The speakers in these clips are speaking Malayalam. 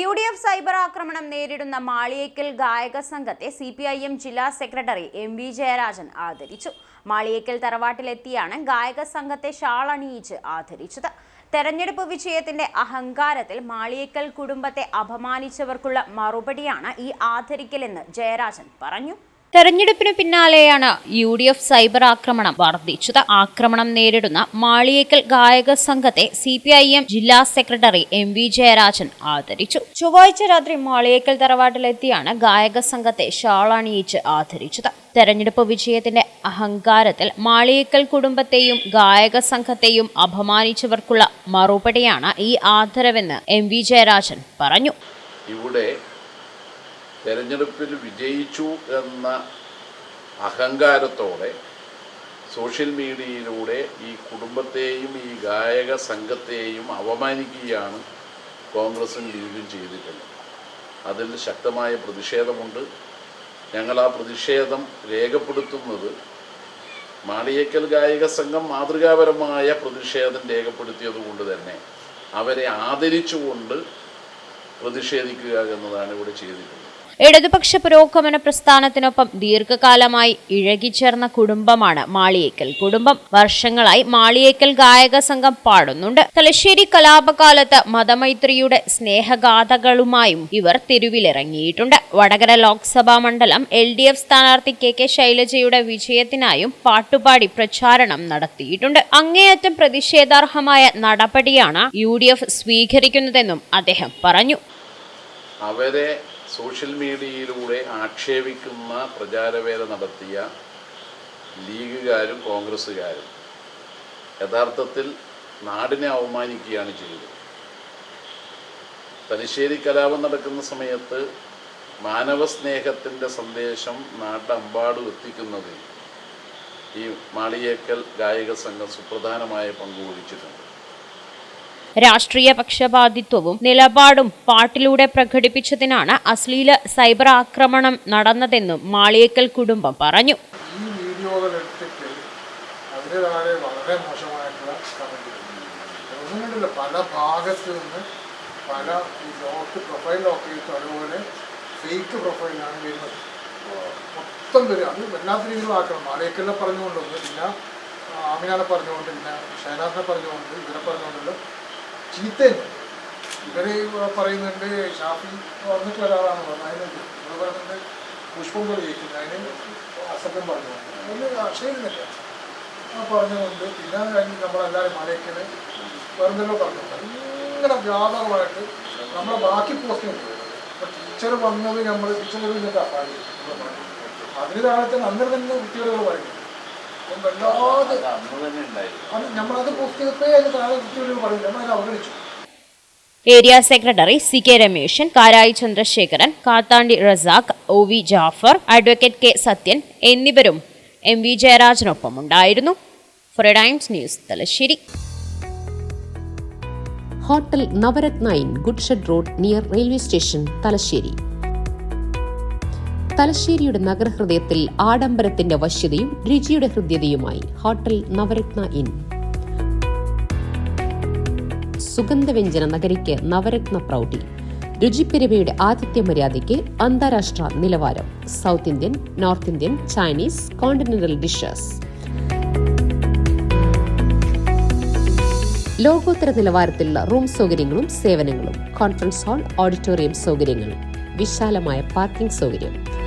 യു ഡി എഫ് സൈബർ ആക്രമണം നേരിടുന്ന മാളിയേക്കൽ ഗായക സംഘത്തെ സി പി ഐ എം ജില്ലാ സെക്രട്ടറി എം വി ജയരാജൻ ആദരിച്ചു. മാളിയേക്കൽ തറവാട്ടിലെത്തിയാണ് ഗായക സംഘത്തെ ഷാളണിയിച്ച് ആദരിച്ചത്. തെരഞ്ഞെടുപ്പ് വിജയത്തിന്റെ അഹങ്കാരത്തിൽ മാളിയേക്കൽ കുടുംബത്തെ അപമാനിച്ചവർക്കുള്ള മറുപടിയാണ് ഈ ആദരിക്കലെന്ന് ജയരാജൻ പറഞ്ഞു. തെരഞ്ഞെടുപ്പിന് പിന്നാലെയാണ് യു ഡി എഫ് സൈബർ ആക്രമണം വർദ്ധിച്ചത്. ആക്രമണം നേരിടുന്ന മാളിയേക്കൽ ഗായക സംഘത്തെ സി പി ഐ എം ജില്ലാ സെക്രട്ടറി എം വി ജയരാജൻ ആദരിച്ചു. ചൊവ്വാഴ്ച രാത്രി മാളിയേക്കൽ തറവാട്ടിലെത്തിയാണ് ഗായക സംഘത്തെ ഷാളണിയിച്ച് ആദരിച്ചത്. തെരഞ്ഞെടുപ്പ് വിജയത്തിന്റെ അഹങ്കാരത്തിൽ മാളിയേക്കൽ കുടുംബത്തെയും ഗായക സംഘത്തെയും അപമാനിച്ചവർക്കുള്ള മറുപടിയാണ് ഈ ആദരവെന്ന് എം വി ജയരാജൻ പറഞ്ഞു. ഇവിടെ തെരഞ്ഞെടുപ്പിൽ വിജയിച്ചു എന്ന അഹങ്കാരത്തോടെ സോഷ്യൽ മീഡിയയിലൂടെ ഈ കുടുംബത്തെയും ഈ ഗായക സംഘത്തെയും അവമാനിക്കുകയാണ് കോൺഗ്രസും ലീഗും ചെയ്തിട്ടുള്ളത്. അതിൽ ശക്തമായ പ്രതിഷേധമുണ്ട്. ഞങ്ങൾ ആ പ്രതിഷേധം രേഖപ്പെടുത്തുന്നത് മാളിയേക്കൽ ഗായക സംഘം മാതൃകാപരമായ പ്രതിഷേധം രേഖപ്പെടുത്തിയത് കൊണ്ട് തന്നെ അവരെ ആദരിച്ചുകൊണ്ട് പ്രതിഷേധിക്കുക എന്നതാണ് ഇവിടെ ചെയ്തിട്ടുള്ളത്. ഇടതുപക്ഷ പുരോഗമന പ്രസ്ഥാനത്തിനൊപ്പം ദീർഘകാലമായി ഇഴകിച്ചേർന്ന കുടുംബമാണ് മാളിയേക്കൽ കുടുംബം. വർഷങ്ങളായി മാളിയേക്കൽ ഗായക സംഘം പാടുന്നുണ്ട്. തലശ്ശേരി കലാപകാലത്ത് മതമൈത്രിയുടെ സ്നേഹഗാഥകളുമായും ഇവർ തെരുവിലിറങ്ങിയിട്ടുണ്ട്. വടകര ലോക്സഭാ മണ്ഡലം എൽ ഡി എഫ് സ്ഥാനാർത്ഥി കെ കെ ശൈലജയുടെ വിജയത്തിനായും പാട്ടുപാടി പ്രചാരണം നടത്തിയിട്ടുണ്ട്. അങ്ങേയറ്റം പ്രതിഷേധാർഹമായ നടപടിയാണ് യു ഡി എഫ് സ്വീകരിക്കുന്നതെന്നും അദ്ദേഹം പറഞ്ഞു. അവരെ സോഷ്യൽ മീഡിയയിലൂടെ ആക്ഷേപിക്കുന്ന പ്രചാരവേല നടത്തിയ ലീഗുകാരും കോൺഗ്രസ്സുകാരും യഥാർത്ഥത്തിൽ നാടിനെ അവമാനിക്കുകയാണ് ചെയ്തത്. തലശ്ശേരി കലാപം നടക്കുന്ന സമയത്ത് മാനവസ്നേഹത്തിന്റെ സന്ദേശം നാട്ടമ്പാടും എത്തിക്കുന്നതിൽ ഈ മാളിയേക്കൽ ഗായക സംഘം സുപ്രധാനമായ പങ്ക് വഹിച്ചിട്ടുണ്ട്. രാഷ്ട്രീയ പക്ഷപാതിത്വവും നിലപാടും പാട്ടിലൂടെ പ്രകടിപ്പിച്ചതിനാണ് അശ്ലീല സൈബർ ആക്രമണം നടന്നതെന്നും മാളിയേക്കൽ കുടുംബം പറഞ്ഞു. പല ഭാഗത്ത് നിന്ന് പല ലോക്ക് പ്രൊഫൈൽ ലോക്ക് ചെയ്തിട്ട് അതുപോലെ ഫേക്ക് പ്രൊഫൈലാണ് വരുന്നത്. മൊത്തം വരും അത് വല്ലാത്ത രീതിയിൽ ആക്കണം മാളിയേക്കലിനെ പറഞ്ഞുകൊണ്ടുണ്ട് പിന്നെ ആമിനാനെ പറഞ്ഞുകൊണ്ട് പിന്നെ ഷൈനാഥിനെ പറഞ്ഞുകൊണ്ട് ഇവരെ പറഞ്ഞുകൊണ്ടല്ലോ ചീത്തയുണ്ട് ഇവരെ പറയുന്നുണ്ട് ഷാഫി വന്നിട്ട് ഒരാളാണ് പറഞ്ഞത്. അതിന് ഇവർ പറയുന്നുണ്ട് പുഷ്പം പോലെ ജയിക്കുന്നത് അതിന് അസഭ്യം പറഞ്ഞു. അതിന് ശരിയുന്നില്ല ആ പറഞ്ഞുകൊണ്ട് പിന്നെ കഴിഞ്ഞ് നമ്മളെല്ലാവരും മലയ്ക്കൽ വേറെന്തെല്ലോ പറഞ്ഞു. ഇങ്ങനെ വ്യാപകമായിട്ട് നമ്മളെ ബാക്കി പോസ്റ്റിംഗ് ഇപ്പൊ ടീച്ചർ വന്നത് നമ്മൾ ടീച്ചർ ഇരുന്നിട്ടാ പാടി നമ്മൾ അതിന് താഴത്തെ അന്നേരം തന്നെ വല്ലാതെ. നമ്മളത് പോസ്റ്റ് ചെയ്തപ്പോഴേ അതിന് താഴെ കുട്ടികൾ പറയില്ല നമ്മളത് അവഗണിച്ചു. Area secretary C K Rameshan Karayi Chandrasekharan Kathandi Razak O V Jaffar advocate K Sathyan എന്നിവരും എം വി ജയരാജനൊപ്പം ഉണ്ടായിരുന്നു. Times News Thalassery hotel Navaratna inn goods shed road near railway station Thalassery തലശ്ശേരിയുടെ നഗരഹൃദയത്തിൽ ആഡംബരത്തിന്റെ വശ്യതയും രുചിയുടെ ഹൃദ്യതയുമായി ഹോട്ടൽ നവരത്ന ഇൻ. സുഗന്ധവ്യഞ്ജന നഗരിക്ക് നവരത്ന പ്രൗഢി. രുചിപ്പെരുമയുടെ ആതിഥ്യ മര്യാദയ്ക്ക് അന്താരാഷ്ട്ര നിലവാരം. South Indian North Indian Chinese continental dishes. ലോകോത്തര നിലവാരത്തിലുള്ള റൂം സൗകര്യങ്ങളും സേവനങ്ങളും. കോൺഫറൻസ് ഹാൾ ഓഡിറ്റോറിയം സൗകര്യങ്ങൾ. വിശാലമായ പാർക്കിംഗ് സൗകര്യം.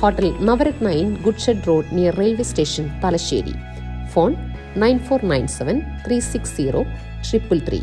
Hotel Navaratna inn goods shed road near railway station Thalassery. Phone nine four nine seven three six zero triple three.